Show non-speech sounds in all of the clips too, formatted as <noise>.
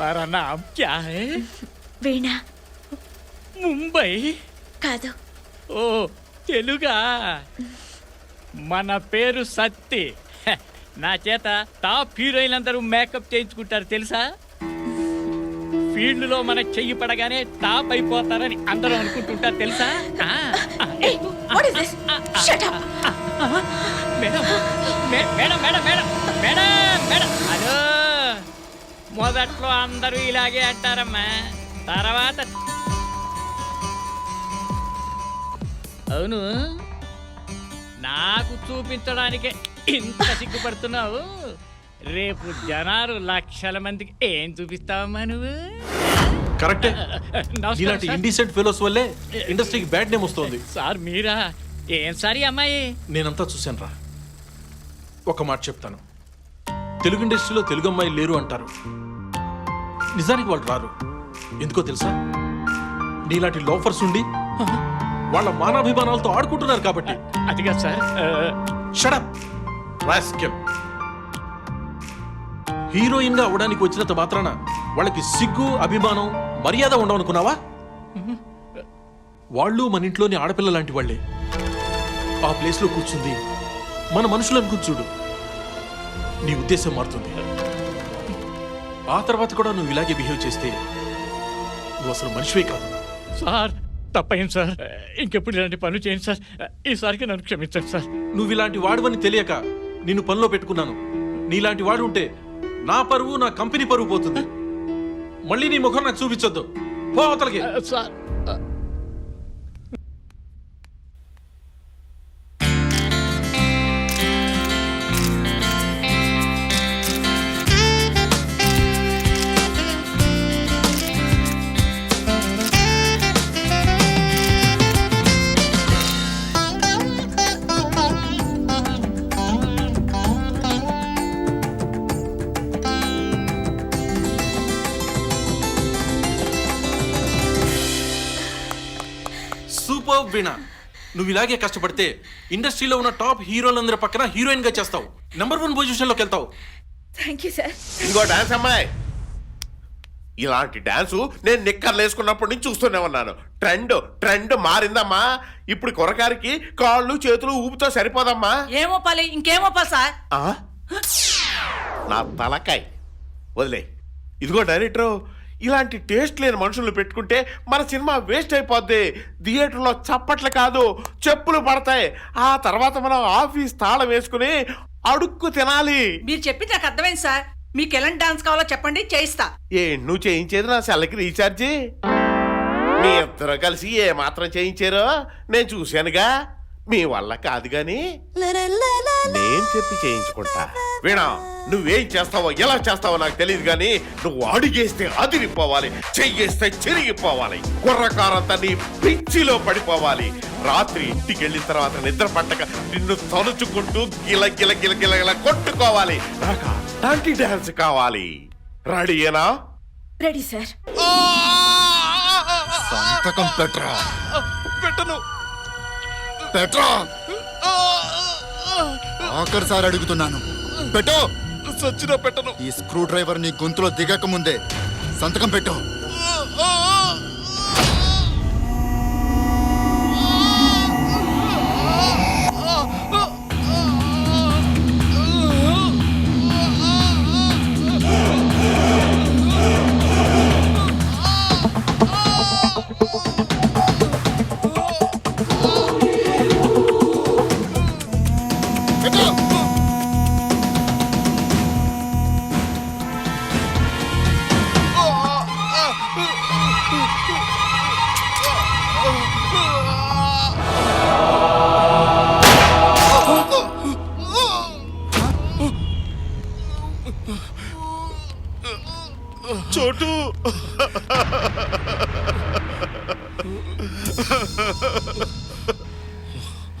तुम्हारा नाम क्या है వీణ ముంబై కాదు ఓ తెలుగా మన పేరు సత్తి హె, నా చేత టాప్ హీరోయిన్ అందరూ మేకప్ చేయించుకుంటారు తెలుసా ఫీల్డ్ లో మన చెయ్యి పడగానే టాప్ అయిపోతారని అందరూ అనుకుంటుంటారు తెలుసా ఆ, ఆ, Hey, what is this? Shut up. Madam ma- madam madam madam madam madam hello మొదట్లో అందరూ ఇలాగే అంటారమ్మా. తర్వాత అవును నాకు చూపించడానికే ఇంత సిగ్గుపడుతున్నావు. రేపు జనాలు లక్షల మందికి ఏం చూపిస్తావమ్మా నువ్వు? కరెక్టే. నమస్కారం ఇలాంటి సార్. ఇండీసెంట్ ఫెలోస్ వల్లే ఇండస్ట్రీకి బ్యాడ్ నేమ్ వస్తుంది. సార్ మీరా? ఏం సార్ ఈ అమ్మాయి? నేనంతా చూశాను రా ఒక మాట చెప్తాను. తెలుగు ఇండస్ట్రీలో తెలుగు అమ్మాయిలు లేరు అంటారు. నిజానికి వాళ్ళు రారు. ఎందుకో తెలుసా? నీలాంటి లోఫర్స్ ఉండి వాళ్ళ మానాభిమానాలతో ఆడుకుంటున్నారు కాబట్టి. అదిగా సార్. ఆ, షడప్ రాస్కెల్ హీరోయిన్గా అవడానికి వచ్చినంత మాత్రాన వాళ్ళకి సిగ్గు అభిమానం మర్యాద ఉండవనుకున్నావా? వాళ్ళు మన ఇంట్లోని ఆడపిల్ల లాంటి వాళ్ళే. ఆ ప్లేస్లో కూర్చుంది మన మనుషులను కూర్చుడు. నీ ఉద్దేశం మారుతుంది. ఆ తర్వాత కూడా నువ్వు ఇలాగే బిహేవ్ చేస్తే నువ్వు అసలు మనిషివే కాదు. సార్ తప్పైంది సార్? ఇంకెప్పుడు ఇలాంటి పనులు చేయండి సార్. ఈసారికి నన్ను క్షమించండి సార్. నువ్వు ఇలాంటి వాడివని తెలియక నిన్ను పనిలో పెట్టుకున్నాను. నీలాంటి వాడు ఉంటే నా పరువు నా కంపెనీ పరువు పోతుంది. మళ్ళీ నీ ముఖం నాకు చూపించొద్దు. పో అవతలకి. సార్ వీణ నువ్వు ఇలాగే కష్టపడితే ఇండస్ట్రీలో ఉన్న టాప్ హీరోలందరి పక్కన హీరోయిన్గా చేస్తావు. నెంబర్ వన్ పొజిషన్లోకి వెళ్తావు. థ్యాంక్ యూ సార్ ఇదిగో డాన్స్ అమ్మాయి. ఇలాంటి డాన్సు నేను నిక్కర్లు వేసుకున్నప్పటి నుంచి చూస్తూనే ఉన్నాను. ట్రెండ్ ట్రెండ్ మారిందమ్మా. ఇప్పుడు కురకారికి కాళ్ళు చేతులు ఊపుతో సరిపోదమ్మా. ఏమో పాలి ఇంకేమో పాలి సార్ ఆ? నా తలకాయ్. వదిలే. ఇదిగో డైరెక్టరు ఇలాంటి టేస్ట్ లేని మనుషులు పెట్టుకుంటే మన సినిమా వేస్ట్ అయిపోద్ది. థియేటర్లో చప్పట్లు కాదు చెప్పులు పడతాయి. ఆ తర్వాత మనం ఆఫీస్ తాళం వేసుకుని అడుక్కు తినాలి. మీరు చెప్పింది నాకు అర్థమైంది సార్. మీకు ఎలాంటి డాన్స్ కావాలో చెప్పండి చేయిస్తా. ఏ నువ్వు చేయించేది నా సెల్లకి రీఛార్జి? మీ ఇద్దరు కలిసి ఏ మాత్రం చేయించారో? నేను చూశానుగా. మీ వల్ల కాదు గాని నేను చెప్పి చేయించుకుంటా. వీణా నువ్వేం చేస్తావో ఎలా చేస్తావో నాకు తెలియదు గాని నువ్వు అడిగేస్తే అదిరిపోవాలి చెయ్యేస్తే చెరిగిపోవాలి. కుర్రకారంతా నీ పిచ్చిలో పడిపోవాలి. రాత్రి ఇంటికి వెళ్ళిన తర్వాత నిద్ర పట్టక నిన్ను తలుచుకుంటూ గిల గిల గిల గిల గిల కొట్టుకోవాలి. నాకు అలాంటి డాన్స్ కావాలి. రెడీయేనా రెడీ సార్. సంతకం పెట్రా పెట్రా! ఆఖరిసారి అడుగుతున్నాను. పెట్టు! సచ్చినా పెట్టను. ఈ స్క్రూ డ్రైవర్ నీ గొంతులో దిగక ముందే సంతకం పెట్టు.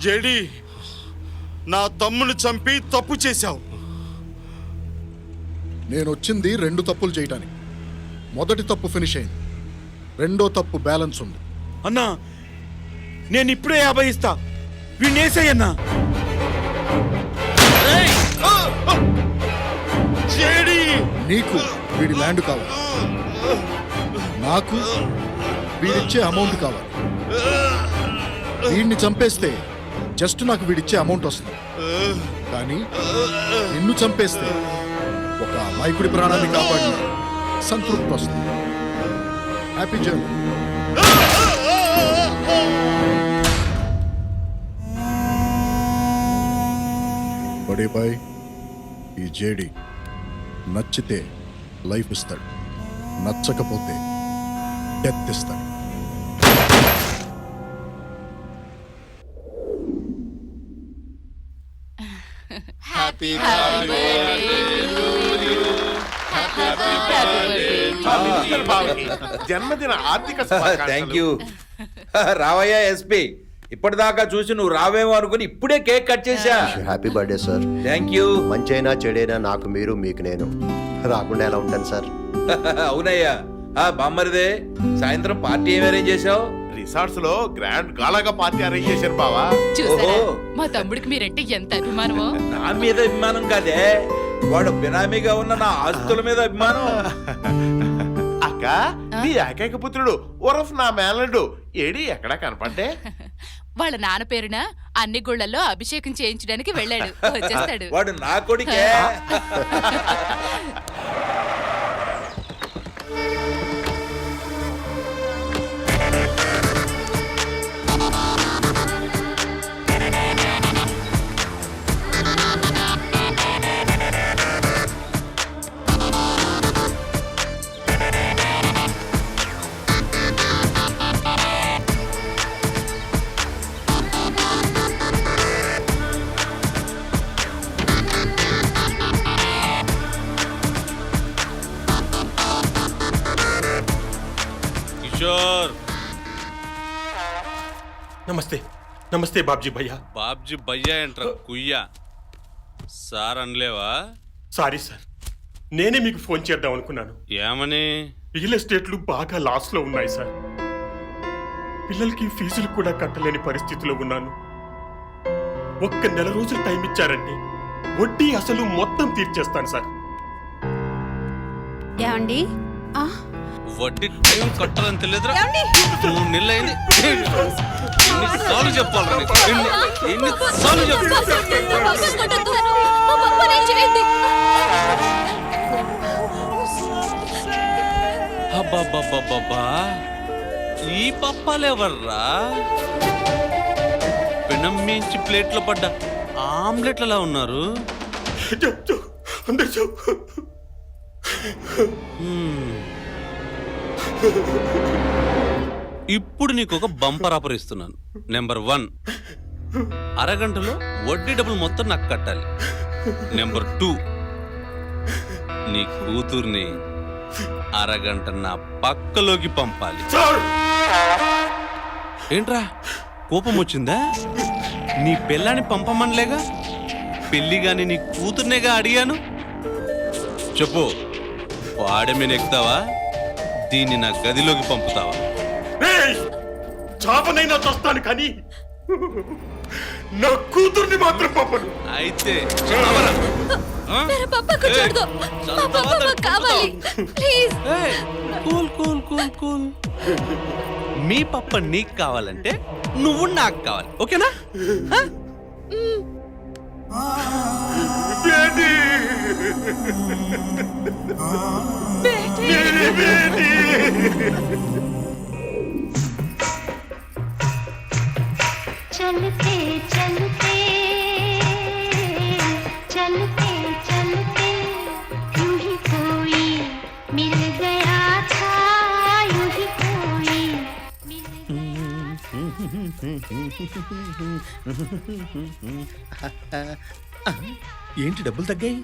జేడి నా తమ్ముని చంపి తప్పు చేశావు. నేను వచ్చింది రెండు తప్పులు చేయటానికి. మొదటి తప్పు ఫినిష్ అయింది. రెండో తప్పు బ్యాలెన్స్ ఉంది. అన్నా నేను ఇప్పుడే యాభై ఇస్తా. వీణేసయ్యన్నా జేడి! నీకు వీడి ల్యాండ్ కావాలి. నాకు వీడిచ్చే అమౌంట్ కావాలి. వీడిని చంపేస్తే జస్ట్ నాకు వీడిచ్చే అమౌంట్ వస్తుంది. కానీ నిన్ను చంపేస్తే ఒక అమాయకుడి ప్రాణాన్ని కాపాడిన సంతృప్తి వస్తుంది. హ్యాపీ జర్నీ బడే బాయ్ ఈ జేడి నచ్చితే లైఫ్ ఇస్తాడు. నచ్చకపోతే డెత్ ఇస్తాడు. బావకి జన్మదిన ఆర్థిక థ్యాంక్ యూ రావయ్యా ఎస్పీ ఇప్పటిదాకా చూసి నువ్వు రావేమో అనుకుని ఇప్పుడే కేక్ కట్ చేశా. Happy birthday sir thank you మంచైనా చెడైనా నాకు మీరు మీకు నేను. రాకుండా ఎలా ఉంటాను సార్ <laughs> అవునయ్యా. ఆ బామ్మరిదే సాయంత్రం పార్టీ ఏమి అరేంజ్ చేసావు రిసార్ట్స్లో గ్రాండ్ గాలాగా పార్టీ అరేంజ్ చేశారు బావా. చూసారా? ఓహో. మా తమ్ముడికి మీరంటే ఎంత అభిమానమో. నా మీద అభిమానం కాదే. వాడు బినామీగా ఉన్న నా ఆస్తుల మీద అభిమానం. <laughs> అక్క నీ ఏకైక పుత్రుడు ఉరఫ్ నా మేనల్లుడు. ఏడి ఎక్కడా కనపడ్డే? <laughs> వాళ్ళ నాన్న పేరున అన్ని గుళ్ళల్లో అభిషేకం చేయించడానికి వెళ్ళాడు. <laughs> వచ్చేస్తాడు. వాడు నా కొడుకే. కిషోర్ నమస్తే. నమస్తే బాబ్జీ భయ్యా. బాబ్జీ భయ్యా ఏంట్రా కుయ్యా. సార్ అనలేవా? Sorry sir. నేనే మీకు ఫోన్ చేద్దాం అనుకున్నాను. ఏమని? రియల్ ఎస్టేట్లు బాగా లాస్లో ఉన్నాయి సార్. పిల్లలకి ఫీజులు కూడా కట్టలేని పరిస్థితిలో ఉన్నాను. ఒక్క నెల రోజులు టైం ఇచ్చారంటే వడ్డీ అసలు మొత్తం తీర్చేస్తాను సార్. ఏమండి? వడ్డీ టైం కట్టాలని తెలియదురా. మూడు నెలలు అయింది ఎన్నిసార్లు చెప్పాలి ఎన్ని ఎన్నిసార్లు చెప్పాలి ఈ పప్పాలెవర్రా పెనం మించి ప్లేట్లో పడ్డ ఆమ్లెట్లలా ఉన్నారు. చెప్తూ అందరు. ఇప్పుడు నీకు ఒక బంపర్ ఆఫర్ ఇస్తున్నాను. నెంబర్ వన్ అరగంటలో వడ్డీ డబ్బులు మొత్తం నాకు కట్టాలి. నెంబర్ టూ నీ కూతుర్ని అరగంట నా పక్కలోకి పంపాలి. ఏంట్రా? కోపం వచ్చిందా? నీ పిల్లని పంపమనలేగా? పెళ్ళి గాని నీ కూతుర్నేగా అడిగాను? చెప్పు వాడి మీద ఎక్కుతావా? దీన్ని నా గదిలోకి పంపుతావా ఏయ్! చాపనైనా చస్తాను కానీ నా కూతుర్ని మాత్రం పంపను అయితే చావరా? ఆ? ఏయ్, చస్తావా దాన్ని కావాలి ప్లీజ్ ఏయ్, కూల్ కూల్ కూల్ కూల్ మీ పప్ప నీకు కావాలంటే నువ్వు నాకు కావాలి ఓకేనా ఆ? బేటీ मेरी बेटी चलते चलते चलते चलते यूं ही कोई मिल गया था यूं ही कोई मिल ఏంటి డబ్బులు తగ్గాయి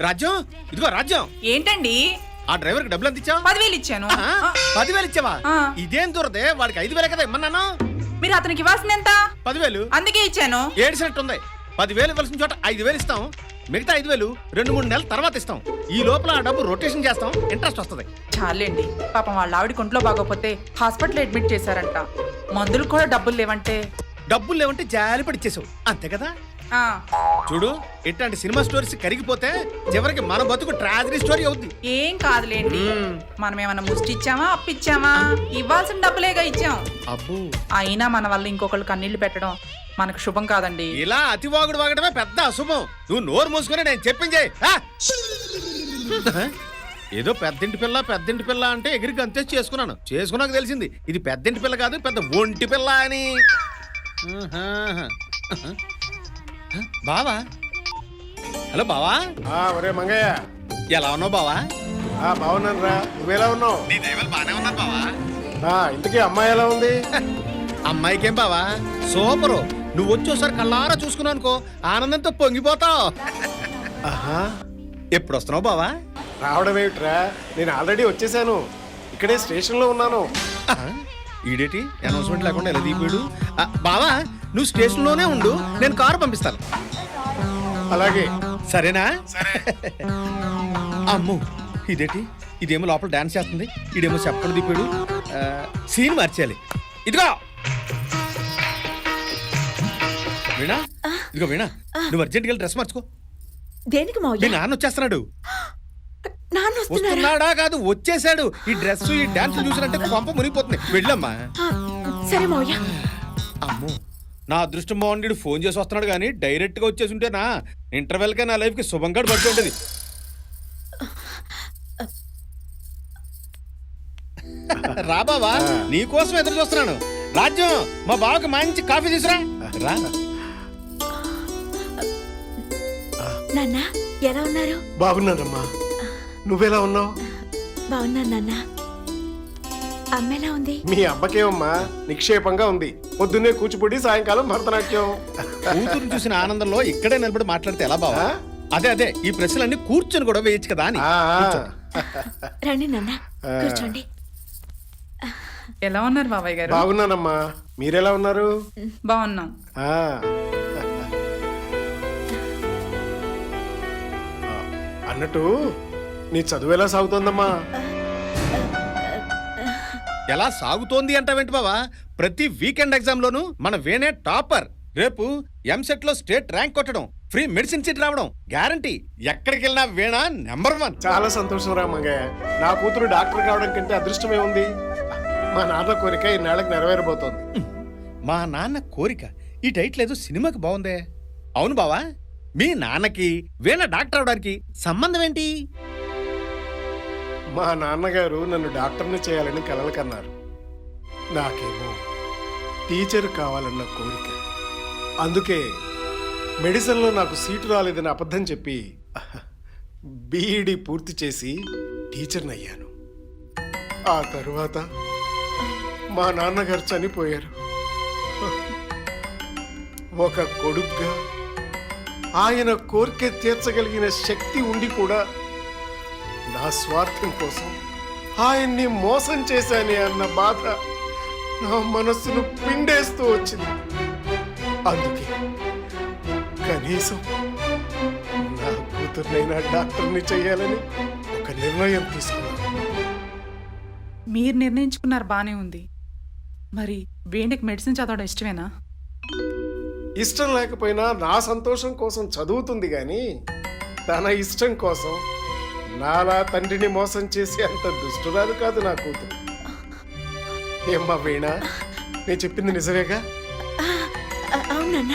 రాజ్యం? ఇదిగో రాజ్యం. ఏంటండి? ఆ డ్రైవర్కి డబ్బులు ఎంత ఇచ్చావు? పదివేలు ఇచ్చాను. ఆ, పదివేలు ఇచ్చావా? ఆ. ఇదేం దూరదే వాడికి ఐదు వేలే కదా ఇమ్మన్నాను. మీరు అతనికి ఇవ్వాల్సింది ఎంత? పదివేలు. అందుకే ఇచ్చాను. ఏడిసినట్టుంది. పదివేలు ఇవ్వాల్సిన చోట ఐదు వేలు ఇస్తాం. మిగతా ఐదు వేలు రెండు మూడు నెలల తర్వాత ఇస్తాం. ఈ లోపల ఆ డబ్బు రొటేషన్ చేస్తాం. ఇంట్రెస్ట్ వస్తుంది. చాలండి. పాపం వాళ్ళ ఆవిడ కొంట్లో బాగోపోతే హాస్పిటల్ అడ్మిట్ చేశారంట. మందులు కూడా డబ్బులు లేవంటే? డబ్బులు లేవంటే జాలి పడిచ్చేసావు అంతే కదా? చూడు ఇట్లాంటి సినిమా స్టోరీస్ కరిగిపోతే చివరికి మన బతుకు ట్రాజడీ స్టోరీ అవుద్ది. ఏం కాదులేండి. మనం ఏమన్నా ముష్టి ఇచ్చామా అప్పిచ్చామా? ఇవ్వాల్సిన డబ్బులేగా ఇచ్చాం. అబ్బో. అయినా మన వల్ల ఇంకొకళ్ళు కన్నీళ్ళు పెట్టడం మనకు శుభం కాదండి. ఇలా అతివాగుడు వాగడమే పెద్ద అశుభం. నువ్వు నోరు మూసుకొని నేను చెప్పించే ఏదో పెద్దింటి పిల్ల పెద్దింటి పిల్ల అంటే ఎగిరి గంతేసి చేసుకున్నాను. చేసుకున్నాక తెలిసింది ఇది పెద్దింటి పిల్ల కాదు పెద్ద ఒంటి పిల్ల అని. బావా? హలో బావా? ఒరే మంగయ్య. ఎలా ఉన్నావు బావా? బాగున్నాను రా నువ్వెలా ఉన్నావు? నీ దైవాలు బానే ఉన్నారు బావా. ఇంతకీ అమ్మాయి ఎలా ఉంది? అమ్మాయికేం బావా? సూపరు. నువ్వు వచ్చి ఒకసారి కళ్ళారా చూసుకున్నావు అనుకో ఆనందంతో పొంగిపోతావు. ఆహా. ఎప్పుడు వస్తున్నావు బావా? రావడం ఏమిట్రా? నేను ఆల్రెడీ వచ్చేసాను. ఇక్కడే స్టేషన్లో ఉన్నాను. ఆ, ఈడేటి? అనౌన్స్మెంట్ లేకుండా ఎలా దిగిపోయాడు? ఆ, బావా నువ్వు స్టేషన్లోనే ఉండు నేను కారు పంపిస్తాను. అలాగే. సరేనా? అమ్ము ఇదేటి? ఇదేమో లోపల డాన్స్ చేస్తుంది ఇదేమో చెప్పడం దిప్పాడు సీన్ మార్చేయాలి. ఇదిగో! వీణా ఇదిగో వీణా నువ్వు అర్జెంట్గా డ్రెస్ మార్చుకో. దేనికి మీ నాన్న వచ్చేస్తున్నాడు. వస్తున్నాడా కాదు వచ్చేసాడు. ఈ డ్రెస్ ఈ డాన్స్ చూసినట్టే కొంప మునిగిపోతుంది. వెళ్ళమ్మా. సరే మావయ్య. అమ్మో. నా అదృష్టం బాగుండి ఫోన్ చేసి వస్తున్నాడు కానీ డైరెక్ట్గా వచ్చేసి ఉంటేనా ఇంటర్వెల్గా నా లైఫ్కి శుభంగా పడుతుంటది రా బావా నీకోసం ఎదురు చూస్తున్నాను. రాజ్యం మా బావకి మంచి కాఫీ తీసురా. రా. నాన్న ఎలా ఉన్నారు? బాగున్నానమ్మా. నువ్వెలా ఉన్నావు? బాగున్నాను నాన్న. అమ్మ ఎలా ఉంది? మీ అబ్బకేమమ్మా నిక్షేపంగా ఉంది. పొద్దున్నే కూచిపూడి సాయంకాలం భరతనాట్యం. కూతురు చూసిన ఆనందంలో ఇక్కడే నిలబడి మాట్లాడితే ఎలా బావా? అదే అదే ఈ ప్రశ్నలన్నీ కూర్చొని కూడా వేయచ్చు కదా అని. ఆ, ఆ. కూర్చో. రండి నాన్న కూర్చోండి. ఎలా ఉన్నారు బాబాయ్ గారు? బాగున్నానమ్మా. మీరెలా ఉన్నారు? బాగున్నాం. ఆ. అన్నట్టు నీ చదువు ఎలా సాగుతోందమ్మా? ఎలా సాగుతోంది అంటావేంటి బావా? ప్రతి వీకెండ్ ఎగ్జామ్ లోను మన వేనే టాపర్. రేపు ఎంసెట్లో స్టేట్ ర్యాంక్ కొట్టడం ఫ్రీ మెడిసిన్ సీట్ రావడం గ్యారంటీ. ఎక్కడికి వెళ్ళినా వేణా నెంబర్ వన్. చాలా సంతోషం రా మంగయ్య. నా కూతురు డాక్టర్ కావడం కంటే అదృష్టమే ఉంది మా నాన్న కోరిక ఈనాళ్ళకి నెరవేరబోతోంది. మా నాన్న కోరిక ఈ టైటిల్ ఏదో సినిమాకి బాగుందే. అవును బావా మీ నాన్నకి వీణ డాక్టర్ అవడానికి సంబంధం ఏంటి? మా నాన్నగారు నన్ను డాక్టర్ని చేయాలని కలలు కన్నారు నాకేమో టీచర్ కావాలన్న కోరిక. అందుకే మెడిసిన్లో నాకు సీటు రాలేదని అబద్ధం చెప్పి బీఈడి పూర్తి చేసి టీచర్ని అయ్యాను. ఆ తరువాత మా నాన్నగారు చనిపోయారు. ఒక కొడుగ్గా ఆయన కోరిక తీర్చగలిగిన శక్తి ఉండి కూడా నా స్వార్థం కోసం ఆయన్ని మోసం చేశానే అన్న బాధ నా మనస్సును పిండేస్తూ వచ్చింది. అందుకే కనీసం నా కూతుర్నైనా డాక్టర్ని చేయాలని ఒక నిర్ణయం తీసుకున్నాను. మీరు నిర్ణయించుకున్నారు బానే ఉంది. మరి వేణికి మెడిసిన్ చదవడం ఇష్టమేనా? ఇష్టం లేకపోయినా నా సంతోషం కోసం చదువుతుంది కానీ తన ఇష్టం కోసం నాలా తండ్రిని మోసం చేసే అంత దుష్టురాలు కాదు నా కూతురు. ఏమ్మా వీణ నేను చెప్పింది నిజమేగా? ఆ, అవును నాన్న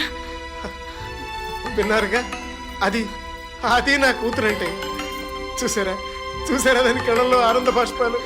విన్నారుగా? అది అది నా కూతురంటే. చూసారా? చూసారా దాని కళ్ళల్లో ఆనంద బాష్పాలు?